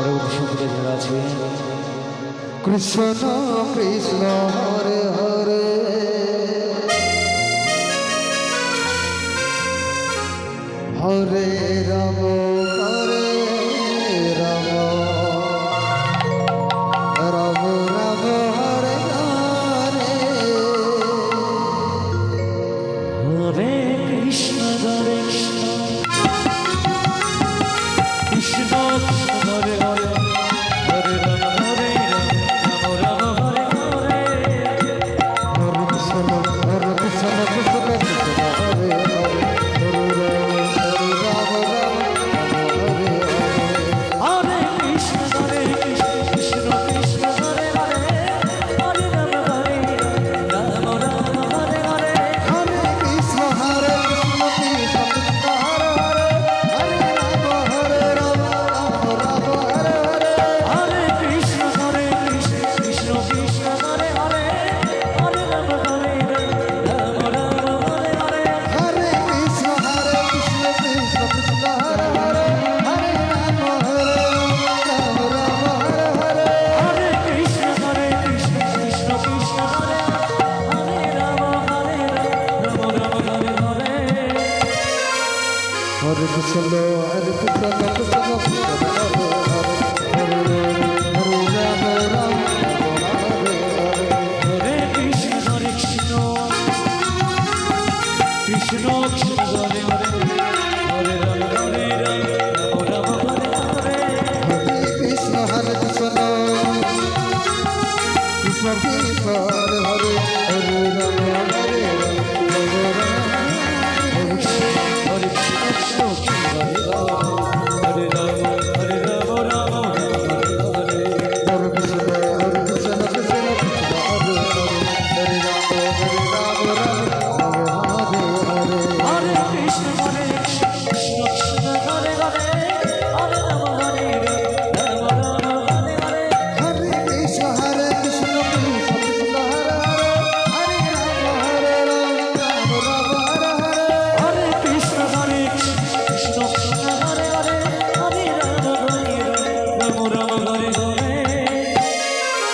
পরবর্তী সঙ্গীতে যারা আছে। কৃষ্ণ কৃষ্ণ হরে হরে। হরে রাম কৃষ্ণ। কৃষ্ণ কৃষ্ণ। চলো আর কৃষ্ণ কৃষ্ণ হরে হরে হরে রাম হরে Ram Krishna Krishna Hare Hare Hare Rama Hare Rama Rama Rama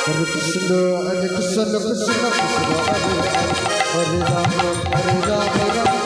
Hare Krishna, Hare Krishna, Krishna Krishna, Hare Rama, Hare Rama, Rama.